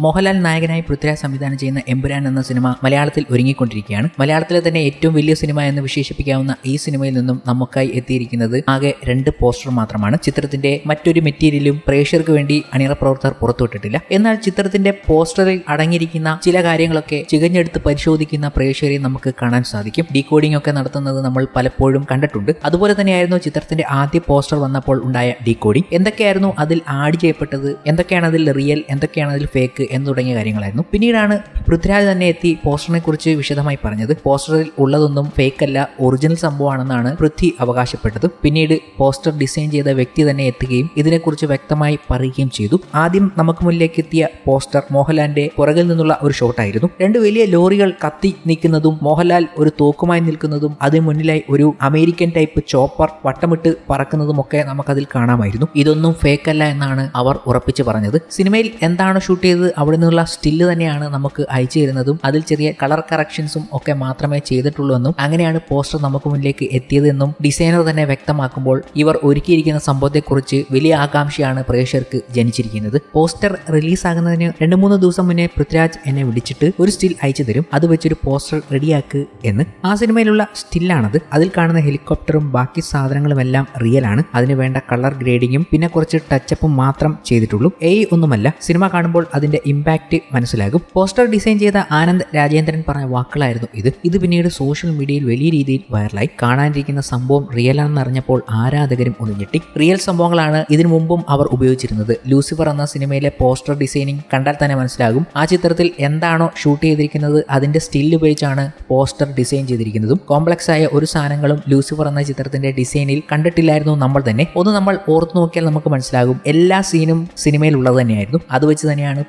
മോഹൻലാൽ നായകനായി പൃഥ്വിരാജ് സംവിധാനം ചെയ്യുന്ന എമ്പുരാൻ എന്ന സിനിമ മലയാളത്തിൽ ഒരുങ്ങിക്കൊണ്ടിരിക്കുകയാണ്. മലയാളത്തിലെ തന്നെ ഏറ്റവും വലിയ സിനിമ എന്ന് വിശേഷിപ്പിക്കാവുന്ന ഈ സിനിമയിൽ നിന്നും നമുക്കായി എത്തിയിരിക്കുന്നത് ആകെ രണ്ട് പോസ്റ്റർ മാത്രമാണ്. ചിത്രത്തിന്റെ മറ്റൊരു മെറ്റീരിയലും പ്രേക്ഷകർക്ക് വേണ്ടി അണിയറ പ്രവർത്തകർ പുറത്തുവിട്ടിട്ടില്ല. എന്നാൽ ചിത്രത്തിന്റെ പോസ്റ്ററിൽ അടങ്ങിയിരിക്കുന്ന ചില കാര്യങ്ങളൊക്കെ ചികഞ്ഞെടുത്ത് പരിശോധിക്കുന്ന പ്രേക്ഷകരെ നമുക്ക് കാണാൻ സാധിക്കും. ഡീകോഡിംഗ് ഒക്കെ നടത്തുന്നത് നമ്മൾ പലപ്പോഴും കണ്ടിട്ടുണ്ട്. അതുപോലെ തന്നെയായിരുന്നു ചിത്രത്തിന്റെ ആദ്യ പോസ്റ്റർ വന്നപ്പോൾ ഉണ്ടായ ഡീകോഡിംഗ്. എന്തൊക്കെയായിരുന്നു അതിൽ ആഡ് ചെയ്യപ്പെട്ടത്? എന്തൊക്കെയാണ് അതിൽ റിയൽ എന്തൊക്കെയാണ് അതിൽ ഫേക്ക് എന്ന് തുടങ്ങിയ കാര്യങ്ങളായിരുന്നു. പിന്നീടാണ് പൃഥ്വിരാജ് തന്നെ എത്തി പോസ്റ്ററിനെ കുറിച്ച് വിശദമായി പറഞ്ഞത്. പോസ്റ്ററിൽ ഉള്ളതൊന്നും ഫേക്ക് അല്ല ഒറിജിനൽ സംഭവമാണെന്നാണ് പൃഥ്വി അവകാശപ്പെട്ടത്. പിന്നീട് പോസ്റ്റർ ഡിസൈൻ ചെയ്ത വ്യക്തി തന്നെ എത്തുകയും ഇതിനെക്കുറിച്ച് വ്യക്തമായി പറയുകയും ചെയ്തു. ആദ്യം നമുക്ക് മുന്നിലേക്ക് എത്തിയ പോസ്റ്റർ മോഹൻലാലിന്റെ പുറകിൽ നിന്നുള്ള ഒരു ഷോട്ടായിരുന്നു രണ്ട് വലിയ ലോറികൾ കത്തി നിൽക്കുന്നതും മോഹൻലാൽ ഒരു തോക്കുമായി നിൽക്കുന്നതും അതിന് മുന്നിലായി ഒരു അമേരിക്കൻ ടൈപ്പ് ചോപ്പർ വട്ടമിട്ട് പറക്കുന്നതുമൊക്കെ നമുക്കതിൽ കാണാമായിരുന്നു. ഇതൊന്നും ഫേക്ക് അല്ല എന്നാണ് അവർ ഉറപ്പിച്ച് പറഞ്ഞത്. സിനിമയിൽ എന്താണ് ഷൂട്ട് ചെയ്തത് അവിടെ നിന്നുള്ള സ്റ്റില്ല് തന്നെയാണ് നമുക്ക് അയച്ചു തരുന്നതും അതിൽ ചെറിയ കളർ കറക്ഷൻസും ഒക്കെ മാത്രമേ ചെയ്തിട്ടുള്ളൂ എന്നും അങ്ങനെയാണ് പോസ്റ്റർ നമുക്ക് മുന്നിലേക്ക് എത്തിയതെന്നും ഡിസൈനർ തന്നെ വ്യക്തമാക്കുമ്പോൾ ഇവർ ഒരുക്കിയിരിക്കുന്ന സംഭവത്തെക്കുറിച്ച് വലിയ ആകാംക്ഷയാണ് പ്രേക്ഷകർക്ക് ജനിച്ചിരിക്കുന്നത്. പോസ്റ്റർ റിലീസാകുന്നതിന് രണ്ട് മൂന്ന് ദിവസം മുന്നേ പൃഥ്വിരാജ് എന്നെ വിളിച്ചിട്ട് ഒരു സ്റ്റിൽ അയച്ചു തരും. അത് വെച്ചൊരു പോസ്റ്റർ റെഡിയാക്ക് എന്ന്. ആ സിനിമയിലുള്ള സ്റ്റില്ലാണത് അതിൽ കാണുന്ന ഹെലികോപ്റ്ററും ബാക്കി സാധനങ്ങളും എല്ലാം റിയൽ ആണ്. അതിന് വേണ്ട കളർ ഗ്രേഡിങ്ങും പിന്നെ കുറച്ച് ടച്ചപ്പും മാത്രം ചെയ്തിട്ടുള്ളൂ. എ ഒന്നുമല്ല. സിനിമ കാണുമ്പോൾ അതിന്റെ ഇമ്പാക്റ്റ് മനസ്സിലാകും. പോസ്റ്റർ ഡിസൈൻ ചെയ്ത ആനന്ദ് രാജേന്ദ്രൻ പറഞ്ഞ വാക്കുകളായിരുന്നു ഇത്. ഇത് പിന്നീട് സോഷ്യൽ മീഡിയയിൽ വലിയ രീതിയിൽ വൈറലായി കാണാനിരിക്കുന്ന സംഭവം റിയലാണെന്ന് അറിഞ്ഞപ്പോൾ ആരാധകരും ഒന്ന് ഞെട്ടി. റിയൽ സംഭവങ്ങളാണ് ഇതിനു മുമ്പും അവർ ഉപയോഗിച്ചിരുന്നത്. ലൂസിഫർ എന്ന സിനിമയിലെ പോസ്റ്റർ ഡിസൈനിങ് കണ്ടാൽ തന്നെ മനസ്സിലാകും. ആ ചിത്രത്തിൽ എന്താണോ ഷൂട്ട് ചെയ്തിരിക്കുന്നത് അതിന്റെ സ്റ്റിൽ ഉപയോഗിച്ചാണ് പോസ്റ്റർ ഡിസൈൻ ചെയ്തിരിക്കുന്നതും. കോംപ്ലക്സ് ആയ ഒരു സാധനങ്ങളും ലൂസിഫർ എന്ന ചിത്രത്തിന്റെ ഡിസൈനിൽ കണ്ടിട്ടില്ലായിരുന്നു നമ്മൾ തന്നെ. ഒന്ന് നമ്മൾ ഓർത്തു നോക്കിയാൽ നമുക്ക് മനസ്സിലാകും. എല്ലാ സീനും സിനിമയിൽ ഉള്ളത് തന്നെയായിരുന്നു. അത് വെച്ച് തന്നെയാണ്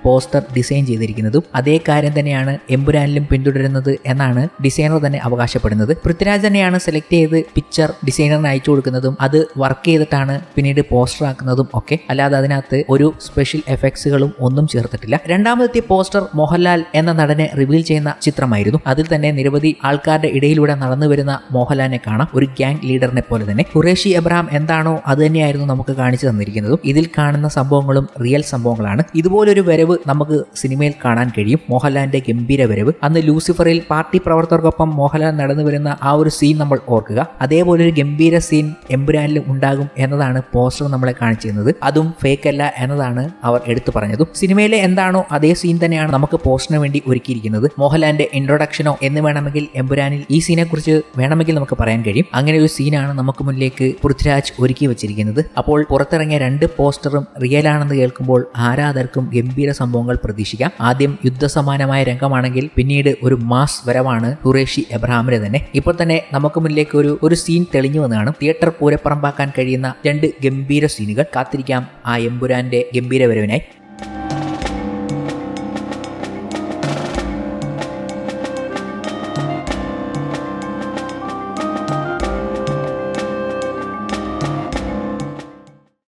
ഡിസൈൻ ചെയ്തിരിക്കുന്നതും അതേ കാര്യം തന്നെയാണ് എമ്പുരാനിലും പിന്തുടരുന്നത് എന്നാണ് ഡിസൈനർ തന്നെ അവകാശപ്പെടുന്നത്. പൃഥ്വിരാജ് തന്നെയാണ് സെലക്ട് ചെയ്ത് പിക്ചർ ഡിസൈനറിന് അയച്ചു കൊടുക്കുന്നതും അത് വർക്ക് ചെയ്തിട്ടാണ് പിന്നീട് പോസ്റ്റർ ആക്കുന്നതും ഒക്കെ. അല്ലാതെ അതിനകത്ത് ഒരു സ്പെഷ്യൽ എഫക്ട്സുകളും ഒന്നും ചേർത്തിട്ടില്ല. രണ്ടാമതെത്തിയ പോസ്റ്റർ മോഹൻലാൽ എന്ന നടനെ റിവീൽ ചെയ്യുന്ന ചിത്രമായിരുന്നു. അതിൽ തന്നെ നിരവധി ആൾക്കാരുടെ ഇടയിലൂടെ നടന്നു വരുന്ന മോഹൻലാലിനെ കാണാം. ഒരു ഗ്യാങ് ലീഡറിനെ പോലെ തന്നെ. ഖുറേഷി എബ്രഹാം എന്താണോ അത് തന്നെയായിരുന്നു നമുക്ക് കാണിച്ചു തന്നിരിക്കുന്നതും. ഇതിൽ കാണുന്ന സംഭവങ്ങളും റിയൽ സംഭവങ്ങളാണ്. ഇതുപോലൊരു വരവ് നമുക്ക് സിനിമയിൽ കാണാൻ കഴിയും. മോഹൻലാലിന്റെ ഗംഭീര വരവ്. അന്ന് ലൂസിഫറിൽ പാർട്ടി പ്രവർത്തകർക്കൊപ്പം മോഹൻലാൽ നടന്നു വരുന്ന ആ ഒരു സീൻ നമ്മൾ ഓർക്കുക. അതേപോലെ ഒരു ഗംഭീര സീൻ എംബുരാനിൽ ഉണ്ടാകും എന്നതാണ് പോസ്റ്റർ നമ്മളെ കാണിച്ചിരുന്നത്. അതും ഫേക്ക് അല്ല എന്നതാണ് അവർ എടുത്തു പറഞ്ഞതും. സിനിമയിലെ എന്താണോ അതേ സീൻ തന്നെയാണ് നമുക്ക് പോസ്റ്ററിന് വേണ്ടി ഒരുക്കിയിരിക്കുന്നത്. മോഹൻലാലിന്റെ ഇൻട്രൊഡക്ഷനോ എന്ന് വേണമെങ്കിൽ എമ്പുരാനിൽ ഈ സീനെ കുറിച്ച് വേണമെങ്കിൽ നമുക്ക് പറയാൻ കഴിയും. അങ്ങനെ ഒരു സീനാണ് നമുക്ക് മുന്നിലേക്ക് പൃഥ്വിരാജ് ഒരുക്കി വെച്ചിരിക്കുന്നത്. അപ്പോൾ പുറത്തിറങ്ങിയ രണ്ട് പോസ്റ്ററും റിയൽ ആണെന്ന് കേൾക്കുമ്പോൾ ആരാധകർക്കും ഗംഭീര സംഭവങ്ങൾ പ്രതീക്ഷിക്കാം. ആദ്യം യുദ്ധസമാനമായ രംഗമാണെങ്കിൽ പിന്നീട് ഒരു മാസ് വരവാണ് ഖുറേഷി എബ്രഹാമിന് തന്നെ. ഇപ്പോൾ തന്നെ നമുക്ക് മുന്നിലേക്ക് ഒരു ഒരു സീൻ തെളിഞ്ഞു വന്നതാണ് തിയേറ്റർ പൂരപ്പറമ്പാക്കാൻ കഴിയുന്ന രണ്ട് ഗംഭീര സീനുകൾ കാത്തിരിക്കാം ആ എമ്പുരാന്റെ ഗംഭീര വരവിനായി.